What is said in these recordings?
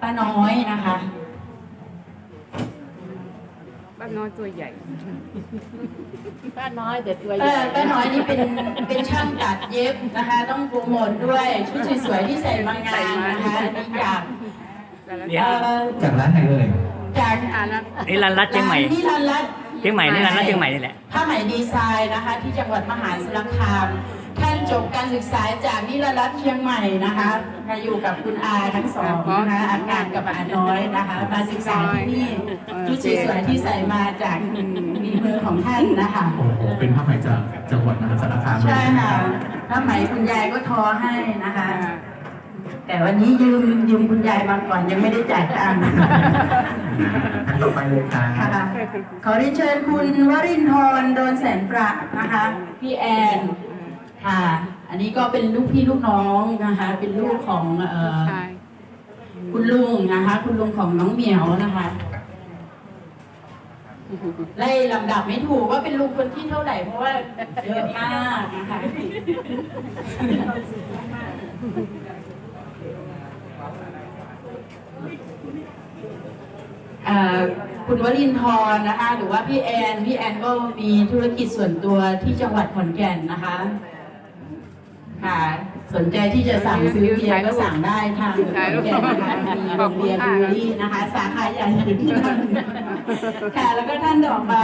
ป้าน้อยนะคะบ้านน้อยตัวใหญ่ป้าน้อยแต่ตัวเอใหญ่อป้าน้อยนี่เป็นเป็นช่างตัดเย็บนะคะ ต้องโปรโมทด้วยชุดสวยๆที่ใส่มางานนะคะอันนี้อยากแต่ละเดี๋ยว เอ่อจากร้านไหนเอ่ยจากอ่านนะนี่รันรัดเชียงใหม่ร้านนี่รันรัดเชียงใหม่นี่รันรัดเชียงใหม่นี่แหละ ผ้าไหมดีไซน์นะคะ ที่จังหวัดมหาสารคามท่าน จบการศึกษาจากนิรรัตน์เชียงใหม่นะคะมาอยู่กับคุณอาทั้งสองนะคะอากาศกับอาน้อยนะคะ มาศึกษาที่นี่ชุดสวยๆที่ใส่มาจากฝีมือของท่านนะคะโอ้โหเป็นผ้าไหมจากจังหวัดมหาสารคามเลยใช่นะค่ะรับผ้าไหมคุณยายก็ทอให้นะคะแต่วันนี้ยืมยืมคุณยายมาก่อนยังไม่ได้จ่ายตังค์ท่านต่อไปเลยครับค่ะขอเรียนเชิญคุณวรินทร์โดนแสนประนะคะ พี่แอน ค่ะ อันนี้ก็เป็นลูกพี่ลูกน้องนะคะ เป็นลูกของเอ่อใช่คุณลุงนะคะ คุณลุงของน้องเหมียวนะคะไล่ลำดับไม่ถูกว่าเป็นลุงคนที่เท่าไหร่เพราะว่าเยอะมากนะคะเอ่อคุณวรินทร์นะคะ หรือว่าพี่แอน พี่แอนก็มีธุรกิจส่วนตัวที่จังหวัดขอนแก่นนะคะ ค่ะ สนใจที่จะสั่งซื้อเบียร์ก็สั่งได้ทางขอนแก่นนะคะมีโรงเรียนบูรี่นะคะ สาขาใหญ่อยู่ที่นั่นค่ะ แล้วก็ท่านต่อไป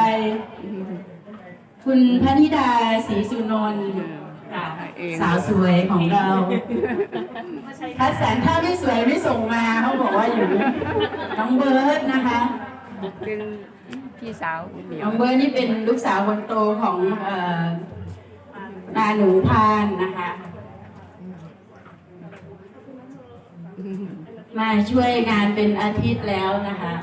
คุณพนิดาศรีสุนนท์ค่ะสาวสวยของเราถ้าแสนถ้าไม่สวยไม่ส่งมาเขาบอกว่าอยู่น้องเบิร์ดนะคะเป็นพี่สาวเหมียน้วองเบิร์ดนี่เป็นลูกสาวคนโตของเอ่อนาหนูพานนะคะ มาช่วยงานเป็นอาทิตย์แล้วนะคะ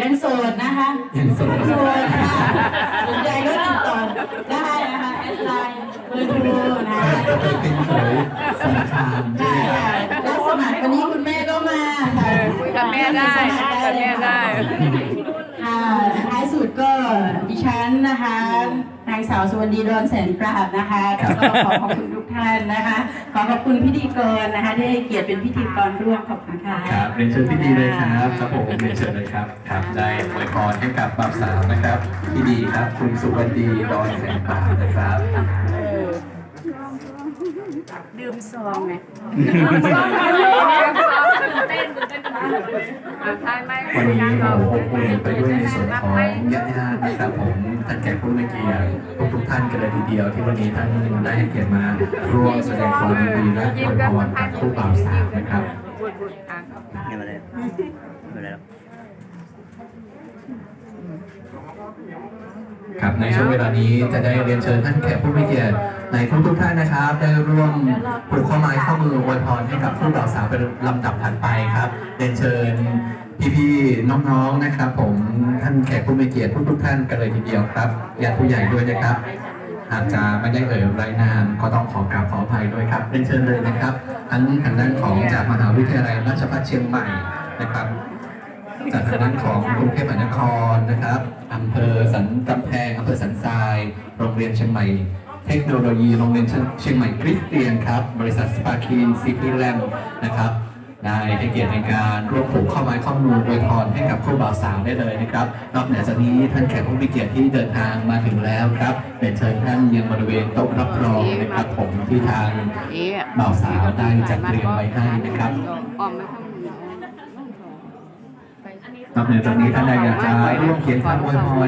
ยังโสดนะคะยังโสดโสดค่ะสนใจก็ติดต่อได้นะคะแอดไลน์เบอร์โทรนะใช่คะก็เป็นเป็นเขยสารคามใช่ใช่ไหมครับค่ะแล้วสมัครวันนี้คุณแม่ก็มาค่ะคุยกับแม่ได้สมัครกับเลแม่ยได้ค่ะท้ายสุดก็ดิฉันนะคะนางสาวสุวรรณีดอนแสนปราบนะคะแล้วก็ขอขอบคุณทุก ท่านนะคะ ขอขอบคุณพิธีกรนะคะที่ให้เกียรติเป็นพิธีกรร่วมขอบคุณค่ะ ครับเรียนเชิญพี่ดีเลยครับครับผมเรียนเชิญเลยครับครับได้อวยพรให้กับบ่าวสาวนะครับพี่ดีครับ คุณสุวรรณีดอนแสงป่านะครับ ดื่มซองไงวันนี้โอ้โหอบอุ่นไปด้วยในส่วนของญาติญาติๆนะครับผมท่านแขกผู้มีเกียรติทุกทุกๆท่านกันเลยทีเดียวที่วันนี้ท่านได้ให้เกียรติมาร่วมแสดงความยินดีและอวยพรกับคู่บ่าวสาวนะครับ พูดพูดอะ ไม่เป็นไรไม่เป็นไรหรอก ครับในช่วงเวลานี้จะได้เรียนเชิญท่านแขกผู้มีเกียรติในทุกทุกท่านนะครับ ได้ร่วมปลูกข้อไม้ข้อมืออวยพรให้กับผู้บ่าวสาวเป็นลำดับถัดไปครับเรียนเชิญพี่ๆน้องๆนะครับ ผมท่านแขกผู้มีเกียรติทุกทุกท่านกันเลยทีเดียวครับญาติผู้ใหญ่ด้วยนะครับหากจะไม่ได้เอ่ยรายนามก็ต้องขอกราบขออภัยด้วยครับเรียนเชิญเลยนะครับทั้งทางด้านของจากมหาวิทยาลัยราชภัฏเชียงใหม่นะครับ จากทางด้านของกรุงเทพมหานครนะครับอำเภอสันกำแพงอำเภอสันทราย โรงเรียนเชียงใหม่ เทคโนโลยีโรงเรียนเชียงใหม่คริสเตียนครับ บริษัทสปาคีนซีพีแลมนะครับได้ให้เกียรติในการร่วมผูกข้อไม้ข้อมืออวยพรให้กับคู่บ่าวสาวได้เลยนะครับ นอกเหนือจากนี้ท่านแขกผู้มีเกียรติที่เดินทางมาถึงแล้วครับเป็นเชิญท่านยังบริเวณโต๊ะรับรองนะครับผมที่ทางเอ๊ะบ่าวสาวได้จัดเตรียมไว้ให้นะครับ อ้อมไม่ข้างมือ นอกเหนือจากนี้ท่านใดอยากจะร่วมเขียนคำอวยพร